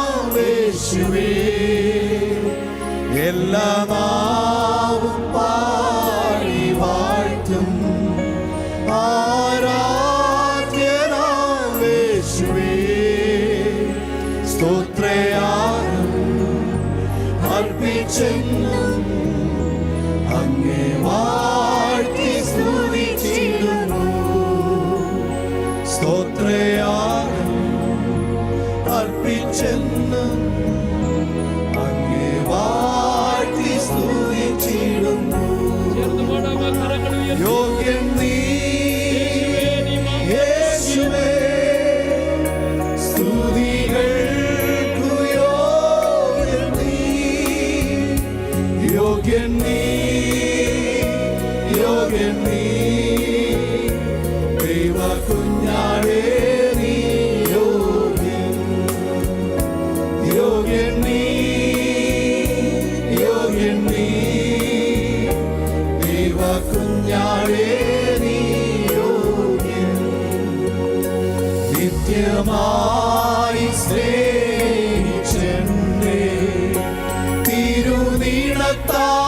ആരാധ്യരാമേശുവേ എല്ലാ നാവും പാടി വാഴ്ത്തും. ആരാധ്യരാമേശുവേ സ്തോത്രയാനം അർപ്പിച്ചെന്നും അങ്ങേ വാ കുഞ്ഞാടേ നീയോഗ്യൻ. നിത്യമായി സ്നേഹിച്ചെന്നെ. തിരുനീളത്താ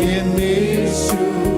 in Yeshu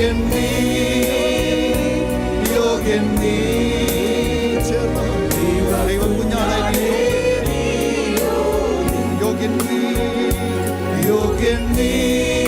in me, you're me. You can be, you can be.